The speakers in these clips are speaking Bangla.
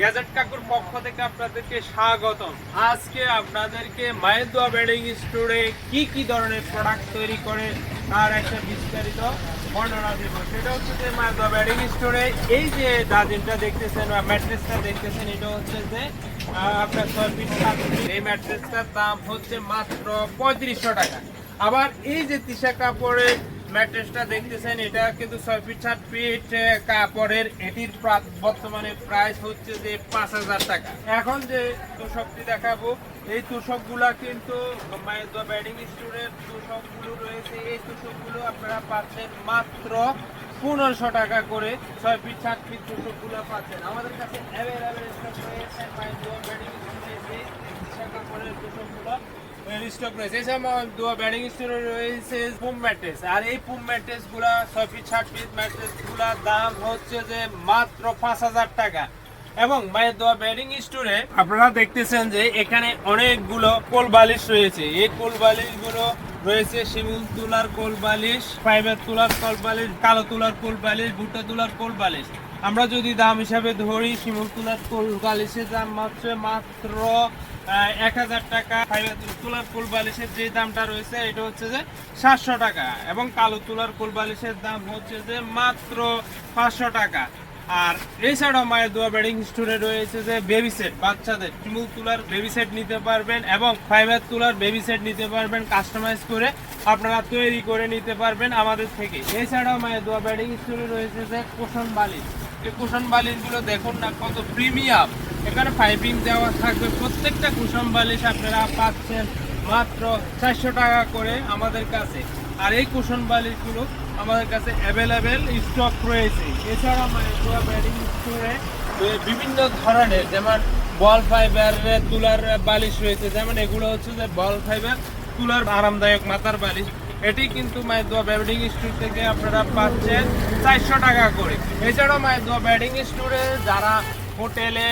গ্যাজেট কাকুর পক্ষ থেকে আপনাদেরকে স্বাগতম। আজকে আপনাদেরকে মায়ের দোয়া বেডিং স্টোরে কি কি ধরনের প্রোডাক্ট তৈরি করে তার একটা বিস্তারিত বর্ণনা দেব। সেটা হচ্ছে যে মায়ের দোয়া বেডিং স্টোরে এই যে দাদিনটা দেখতেছেন বা ম্যাট্রেসটা দেখতেছেন, এটা হচ্ছে যে আপনার ছয় এই ম্যাট্রেসটার দাম হচ্ছে মাত্র পঁয়ত্রিশশো টাকা। আবার এই যে তিশা কাপড়ের ম্যাট্রেসটা দেখতেছেন, এটা কিন্তু ছয় ফিট সাত ফিট কাপড়ের, এটির বর্তমানে প্রাইস হচ্ছে যে পাঁচ হাজার টাকা। এখন যে তোষকটি দেখাবো, এই তোষকগুলা কিন্তু ব্যাডিং স্টোরের তোষকগুলো রয়েছে। এই তোষকগুলো আপনারা পাচ্ছেন মাত্র পনেরোশো টাকা করে। ছয় ফিট সাত ফিট তোষকগুলো পাচ্ছেন। আমাদের কাছে অ্যাভেলেবেল স্টক রয়েছে মায়ের দোয়া ব্যাডিং স্টোরে এই তিশা কাপড়ের তোষকগুলো স্টক রয়েছে এছাড়া দোয়া ব্যাডিং স্টোরে রয়েছে পুম ম্যাট্রেস আর এই পুম ম্যাট্রেসগুলা ছয় ফিট ষাট ফিট ম্যাট্রেসগুলার দাম হচ্ছে যে মাত্র পাঁচ হাজার টাকা। এবং মায়ের দোয়া ব্যাডিং স্টোরে আপনারা দেখতেছেন যে এখানে অনেকগুলো কোল বালিশ রয়েছে। এই কোল বালিশগুলো রয়েছে শিমুল তুলার কোল বালিশ, ফাইবার তুলার কোল বালিশ, কালো তুলার কোল বালিশ, ভুট্টা তুলার কোল বালিশ। আমরা যদি দাম হিসাবে ধরি, শিমুল তুলার কোল বালিশের দাম মাত্র মাত্র এক হাজার টাকা তুলার কোল বালিশের যে দামটা রয়েছে, এটা হচ্ছে যে সাতশো টাকা। এবং কালো তুলার কোল বালিশের দাম হচ্ছে যে মাত্র পাঁচশো টাকা। আর এছাড়াও মায়ের দোয়া বেডিং স্টোরে রয়েছে যে বেবি সেট বাচ্চাদের চিমুল তুলার বেবি সেট নিতে পারবেন এবং ফাইবার তুলার বেবি সেট নিতে পারবেন কাস্টমাইজ করে আপনারা তৈরি করে নিতে পারবেন আমাদের থেকে। এছাড়াও মায়ের দোয়া বেডিং স্টোরে রয়েছে যে কুশন বালিশ। এই কুশন বালিশগুলো দেখুন না, কত প্রিমিয়াম এখানে পাইপিং দেওয়া থাকবে। প্রত্যেকটা কুশন বালিশ আপনারা পাচ্ছেন মাত্র চারশো টাকা করে আমাদের কাছে। আর এই কুশন বালিশগুলো আমাদের কাছে অ্যাভেলেবেল স্টক রয়েছে। এছাড়া মাইক্রোয়া ব্যাডিং স্টোরে বিভিন্ন ধরনের যেমন বল ফাইবার তুলার বালিশ রয়েছে, যেমন এগুলো হচ্ছে যে বল ফাইবার তুলার আরামদায়ক মাথার বালিশ। এটি কিন্তু মায়ের দোয়া ব্যাডিং স্টোর থেকে আপনারা পাচ্ছেন চারশো টাকা করে। এছাড়াও মায়ের দোয়া ব্যাডিং স্টোরে যারা হোটেলে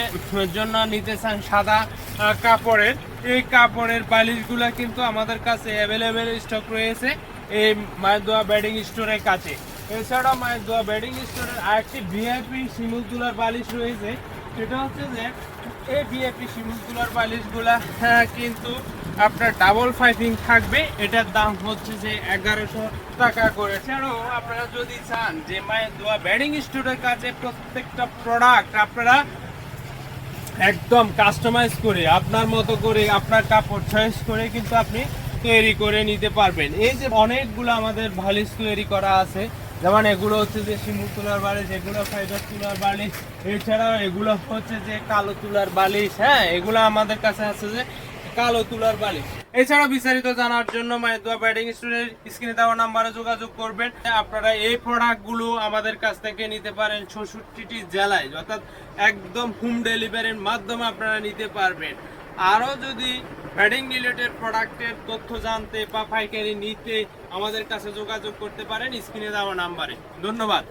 জন্য নিতে চান সাদা কাপড়ের। এই কাপড়ের বালিশগুলো কিন্তু আমাদের কাছে অ্যাভেলেবেল স্টক রয়েছে এই মায়ের বেডিং স্টোরের কাছে। এছাড়াও মায়ের দোয়া ব্যাডিং স্টোরের আরেকটি ভিআইপি শিমুল তুলার বালিশ রয়েছে। সেটা হচ্ছে যে এই ভিআইপি শিমুল তুলার বালিশগুলা হ্যাঁ কিন্তু আপনার ডাবল ফাইভিং থাকবে। এটার দাম হচ্ছে যে এগারোশো টাকা করে। এছাড়াও আপনারা যদি চান যে মায়ের দোয়া ব্যাডিং স্টোরের কাছে প্রত্যেকটা প্রোডাক্ট আপনারা একদম কাস্টমাইজ করে, আপনার মতো করে, আপনার কাপড় চয়েস করে কিন্তু আপনি তৈরি করে নিতে পারবেন। এই যে অনেকগুলো আমাদের বালিশ তৈরি করা আছে যেমন এগুলো হচ্ছে যে শিমুল তুলার বালিশ, এগুলো ফাইবার তুলার বালিশ, এছাড়াও এগুলো হচ্ছে যে কালো তুলার বালিশ হ্যাঁ এগুলো আমাদের কাছে আছে যে কালো তুলার বালিশ। এছাড়াও বিস্তারিত জানার জন্য মায়ের ব্যাডিং স্টোরের স্ক্রিনে দেওয়া নাম্বারে যোগাযোগ করবেন। আপনারা এই প্রোডাক্টগুলো আমাদের কাছ থেকে নিতে পারেন ছষট্টিটি জেলায়, অর্থাৎ একদম হোম ডেলিভারির মাধ্যমে আপনারা নিতে পারবেন। আরও যদি ব্যাডিং রিলেটেড প্রোডাক্টের তথ্য জানতে বা পাইকারি নিতে আমাদের কাছে যোগাযোগ করতে পারেন, স্ক্রিনে দেওয়া নাম্বারে ধন্যবাদ।